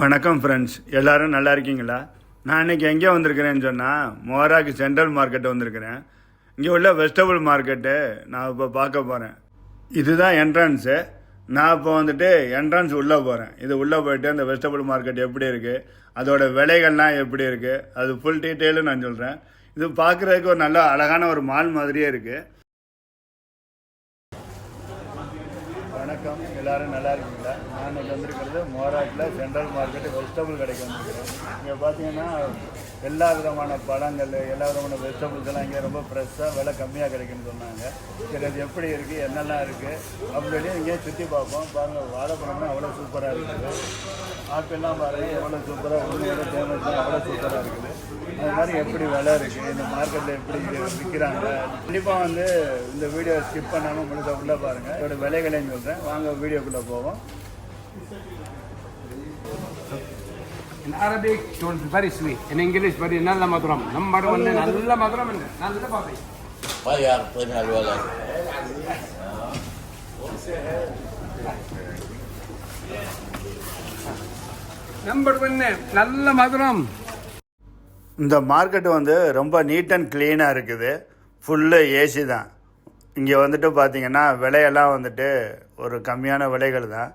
வணக்கம் ஃப்ரெண்ட்ஸ் எல்லாரும் நல்லா இருக்கீங்களா? நான் இன்னைக்கு எங்கே வந்திருக்கிறேன்னு சொன்னால் மோராக்கு சென்ட்ரல் மார்க்கெட் வந்திருக்கிறேன். இங்கே உள்ள வெஜிடபிள் மார்க்கெட்டு நான் இப்போ பார்க்க போகிறேன் இதுதான் என்ட்ரன்ஸு நான் இப்போ வந்துட்டு என்ட்ரன்ஸ் உள்ளே போகிறேன் இது உள்ளே போயிட்டு அந்த வெஜிடபிள் மார்க்கெட் எப்படி இருக்குது அதோட விலைகள்லாம் எப்படி இருக்குது அது ஃபுல் டீட்டெயிலும் நான் சொல்கிறேன் இது பார்க்குறதுக்கு ஒரு நல்ல அழகான ஒரு மால் மாதிரியே இருக்குது வணக்கம். எல்லாரும் நல்லா இருக்கீங்களா? நான் இன்னைக்கு வந்திருக்கிறது மோராட்டில் சென்ட்ரல் மார்க்கெட் வெஜிடபிள் கடைக்கு வந்திருக்கிறேன். இங்கே பார்த்தீங்கன்னா எல்லா விதமான பழங்கள் எல்லா விதமான வெஜிடபிள்ஸ் எல்லாம் இங்கே ரொம்ப ஃப்ரெஷ்ஷாக விலை கம்மியாக கிடைக்குன்னு சொன்னாங்க. சரி அது எப்படி இருக்குது என்னெல்லாம் இருக்குது அப்படின்னு இங்கே சுற்றி பார்ப்போம். பாருங்கள் வாழைப்பழம்லாம் அவ்வளோ சூப்பராக இருக்குது. ஆப்பிள்லாம் பாருங்கள் எவ்வளோ சூப்பராக உண்மையோட எவ்வளோ ஃபேமஸ் அவ்வளோ சூப்பராக இருக்குது. அது மாதிரி எப்படி விலை இருக்குது இந்த மார்க்கெட்டில் எப்படி விற்கிறாங்க கண்டிப்பாக வந்து இந்த வீடியோ ஸ்கிப் பண்ணாமல் முழுக்க உள்ளே பாருங்கள் இதோட விலைகளையும் சொல்கிறேன் வாங்க வீடியோ வீடியோக்குள்ளே போவோம் In Arabic, told very sweet. In English, very nalla madram. Number one, nalla madram, and nalla papi. ما يعرفونها الولد Number one, nalla madram. இந்த மார்க்கெட் வந்து ரொம்ப நீட் அண்ட் க்ளீனாக இருக்குது ஃபுல்லு ஏசி தான் இங்கே வந்துட்டு பார்த்தீங்கன்னா விலையெல்லாம் வந்துட்டு ஒரு கம்மியான விலைகள் தான்.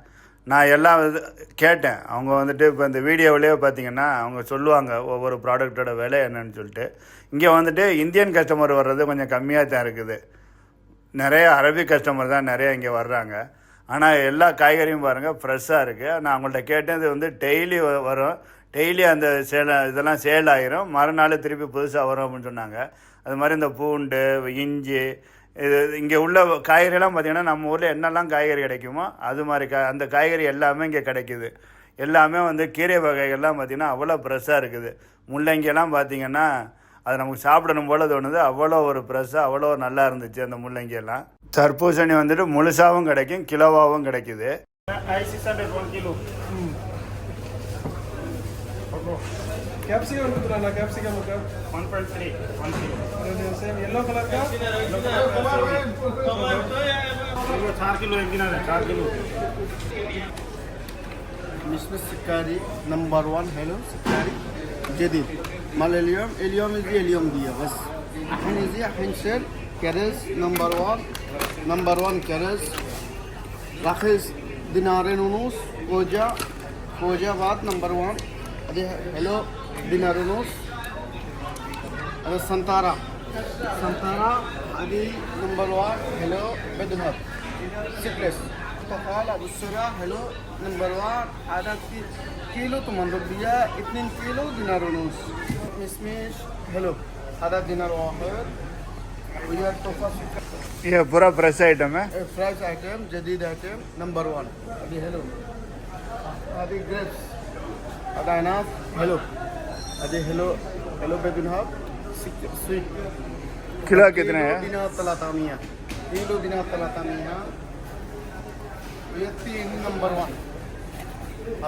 நான் எல்லாம் இது கேட்டேன். அவங்க வந்துட்டு இப்போ இந்த வீடியோவிலேயே பார்த்தீங்கன்னா அவங்க சொல்லுவாங்க ஒவ்வொரு ப்ராடக்ட்டோட விலை என்னன்னு சொல்லிட்டு. இங்கே வந்துட்டு இந்தியன் கஸ்டமர் வர்றது கொஞ்சம் கம்மியாக தான் இருக்குது. நிறைய அரபிக் கஸ்டமர் தான் நிறைய இங்கே வர்றாங்க. ஆனால் எல்லா காய்கறியும் பாருங்கள் ஃப்ரெஷ்ஷாக இருக்குது நான் அவங்கள்ட்ட கேட்டது வந்து டெய்லி வரும். டெய்லி அந்த சேல இதெல்லாம் சேல் ஆகிரும் மறுநாள் திருப்பி புதுசாக வரும் அப்படின்னு சொன்னாங்க. அது மாதிரி இந்த பூண்டு இஞ்சி இது இங்கே உள்ள காய்கறிலாம் பார்த்திங்கன்னா நம்ம ஊரில் என்னெல்லாம் காய்கறி கிடைக்குமோ அது மாதிரி கா அந்த காய்கறி எல்லாமே இங்கே கிடைக்குது. எல்லாமே வந்து கீரை வகைகள்லாம் பார்த்திங்கன்னா அவ்வளோ ஃப்ரெஷ்ஷாக இருக்குது. முள்ளங்கியெல்லாம் பார்த்திங்கன்னா அது நமக்கு சாப்பிடணும் போல தோணுது. அவ்வளோ ஒரு ஃப்ரெஷ்ஷாக அவ்வளோ நல்லா இருந்துச்சு அந்த முள்ளங்கியெல்லாம். தர்பூசணி வந்துட்டு முழுசாகவும் கிடைக்கும் கிலோவாகவும் கிடைக்குது. कैप्सिकम कितना कैप्सिकम का 1.3 1.3 सेम येलो कलर का टमाटो 4 किलो एक दिन 4 किलो इसमें शिकारी नंबर वन हेलो ना शिकारी जदीद माल एलियम एलियम इज़ एलियम दिया बस हन इज़ हन सेल कैरेस नंबर वन नंबर वन कैरेस राखिस दिनारे नूनूस कोजा कोजा बाद नंबर वन हेलो दिन अरुण संतारा। संतारा अभी नंबर वन। हेलो बेदनाथ सिक्रेस हेलो नंबर वन। आधा किलो तो मन रख दिया। इतने किलो दिन अरुण हेलो आधा दिन ये पूरा फ्रेश आइटम है। फ्रेश आइटम जदीद आइटम नंबर वन। अभी हेलो। अभी grapes Adana, hello. Adi, hello, hello, baby hub. Sweet. Kilo कितने हैं? दिना तलातामिया, किलो दिना तलातामिया, ये तीन नंबर वन,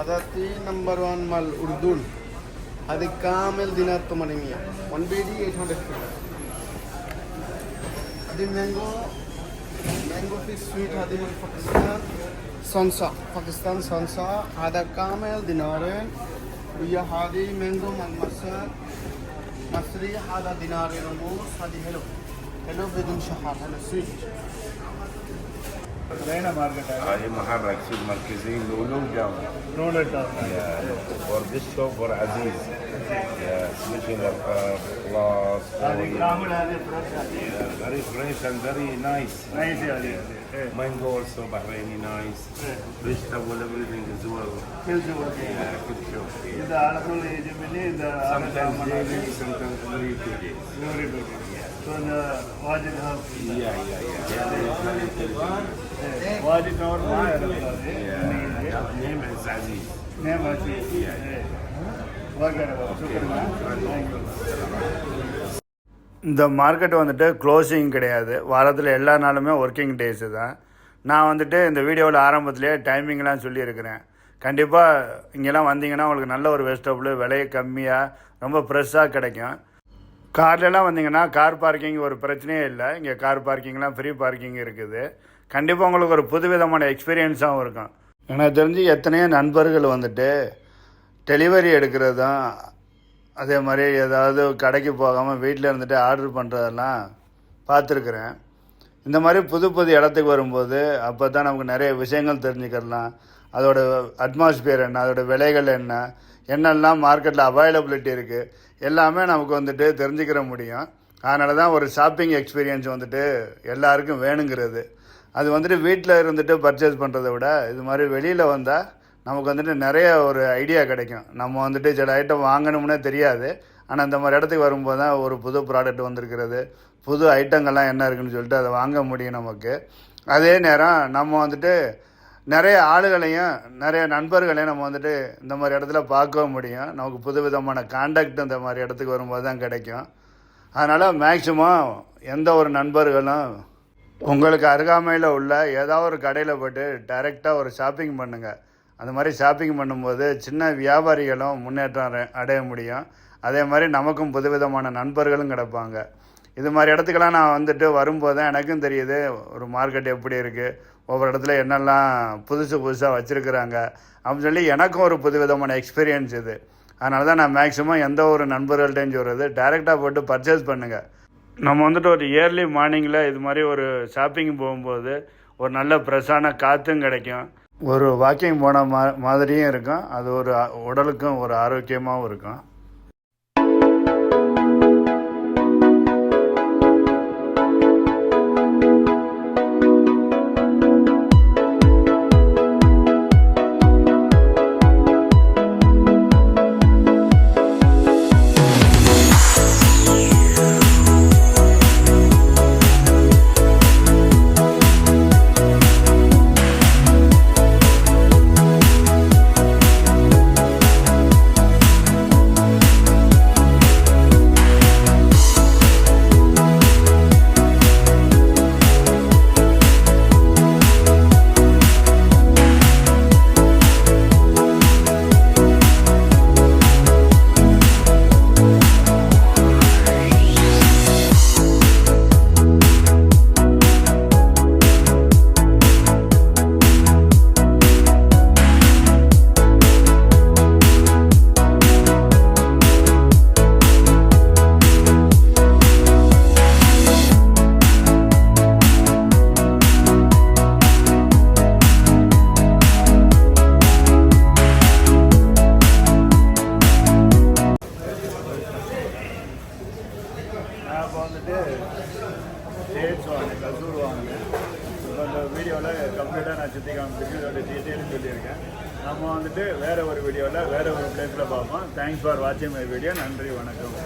अदा तीन नंबर वन माल उर्दून, अदे कामेल दिना तो तुम्हारे मिया, वन बेडी eight hundred kilo, mango في سويت هذه من باكستان صنصا باكستان صنصا هذا كامل دينارين ويا هذه مانجو من مصر مصري هذا دينارين ونص هذه حلو حلو بدون شحر حلو سويت هذه محرك سوق مركزي لولو جامع فور ديسكو فور عزيز. سبيشال كلاس هذه كامل هذه فيري فريش اند فيري نايس نايس يعني. مانجو اولسو بحريني نايس فيجيتابل everything as well. كل شيء إذا على كل جميل إذا sometimes daily sometimes very two days very good so the واجد هاب yeah yeah yeah. They are very yeah name is Aziz name ஆச்சு okay இந்த market வந்துட்டு closing கிடையாது. வாரத்தில் எல்லா நாளுமே working days தான். நான் வந்துட்டு இந்த வீடியோவில் ஆரம்பத்துலேயே டைமிங்லாம் சொல்லியிருக்கிறேன். கண்டிப்பாக இங்கெல்லாம் வந்தீங்கன்னா உங்களுக்கு நல்ல ஒரு வெஜிடபிள் விலையை கம்மியாக ரொம்ப ஃப்ரெஷ்ஷாக கிடைக்கும். கார்லலாம் வந்தீங்கன்னா கார் பார்க்கிங் ஒரு பிரச்சனையே இல்லை. இங்கே கார் பார்க்கிங்லாம் ஃப்ரீ பார்க்கிங் இருக்குது. கண்டிப்பாக உங்களுக்கு ஒரு புதுவிதமான எக்ஸ்பீரியன்ஸாகவும் இருக்கும். எனக்கு தெரிஞ்சு எத்தனையோ நண்பர்கள் வந்துட்டு டெலிவரி எடுக்கிறதும் அதே மாதிரி ஏதாவது கடைக்கு போகாமல் வீட்டில் இருந்துட்டு ஆர்டர் பண்ணுறதெல்லாம் பார்த்துருக்குறேன். இந்த மாதிரி புது புது இடத்துக்கு வரும்போது அப்போ தான் நமக்கு நிறைய விஷயங்கள் தெரிஞ்சுக்கலாம் அதோட அட்மாஸ்பியர் என்ன அதோடய விலைகள் என்ன என்னெல்லாம் மார்க்கெட்டில் அவைலபிலிட்டி இருக்குது எல்லாமே நமக்கு வந்துட்டு தெரிஞ்சுக்கிற முடியும். அதனால தான் ஒரு ஷாப்பிங் எக்ஸ்பீரியன்ஸ் வந்துட்டு எல்லாருக்கும் வேணுங்கிறது. அது வந்துட்டு வீட்டில் இருந்துட்டு பர்ச்சேஸ் பண்ணுறத விட இது மாதிரி வெளியில் வந்தால் நமக்கு வந்துட்டு நிறைய ஒரு ஐடியா கிடைக்கும். நம்ம வந்துட்டு சில ஐட்டம் வாங்கணும்னே தெரியாது. ஆனால் இந்த மாதிரி இடத்துக்கு வரும்போது தான் ஒரு புது ப்ராடக்ட் வந்திருக்கிறது. புது ஐட்டங்கள்லாம் என்ன இருக்குன்னு சொல்லிட்டு அதை வாங்க முடியும் நமக்கு. அதே நேரம் நம்ம வந்துட்டு நிறைய ஆளுகளையும் நிறைய நண்பர்களையும் நம்ம வந்துட்டு இந்த மாதிரி இடத்துல பார்க்கவும் முடியும். நமக்கு புது விதமான காண்டாக்ட் இந்த மாதிரி இடத்துக்கு வரும்போது தான் கிடைக்கும். அதனால் மேக்ஸிமம் எந்த ஒரு நண்பர்களும் உங்களுக்கு அருகாமையில் உள்ள ஏதாவது ஒரு கடையில் போய்ட்டு டைரெக்டாக ஒரு ஷாப்பிங் பண்ணுங்கள் அந்த மாதிரி ஷாப்பிங் பண்ணும்போது சின்ன வியாபாரிகளும் முன்னேற்றம் அடைய முடியும். அதே மாதிரி நமக்கும் புதுவிதமான நண்பர்களும் கிடப்பாங்க. இது மாதிரி இடத்துக்கெல்லாம் நான் வந்துட்டு வரும்போது தான் எனக்கும் தெரியுது ஒரு மார்க்கெட் எப்படி இருக்குது ஒவ்வொரு இடத்துல என்னெல்லாம் புதுசு புதுசாக வச்சுருக்குறாங்க அப்படின்னு சொல்லி எனக்கும் ஒரு புதுவிதமான எக்ஸ்பீரியன்ஸ் இது. அதனால தான் நான் மேக்ஸிமம் எந்த ஒரு நண்பர்கள்ட்டையும் சொல்கிறது டைரெக்டாக போட்டு பர்ச்சேஸ் பண்ணுங்கள் நம்ம வந்துட்டு ஒரு இயர்லி மார்னிங்கில் இது மாதிரி ஒரு ஷாப்பிங் போகும்போது ஒரு நல்ல ஃப்ரெஷ்ஷான காற்றும் கிடைக்கும். ஒரு வாக்கிங் போன மா மாதிரியும் இருக்கும். அது ஒரு உடலுக்கும் ஒரு ஆரோக்கியமாகவும் இருக்கும். வாங்கினேன் வாங்கினேன் இப்போ இந்த வீடியோவில் கம்ப்ளீட்டாக நான் சுற்றி காமிச்சிருக்கேன் இதோட டீட்டெயிலும் சொல்லியிருக்கேன். நம்ம வந்துட்டு வேற ஒரு வீடியோவில் வேற ஒரு பிளேஸில் பார்ப்போம். தேங்க்ஸ் ஃபார் வாட்சிங் மை வீடியோ நன்றி வணக்கம்.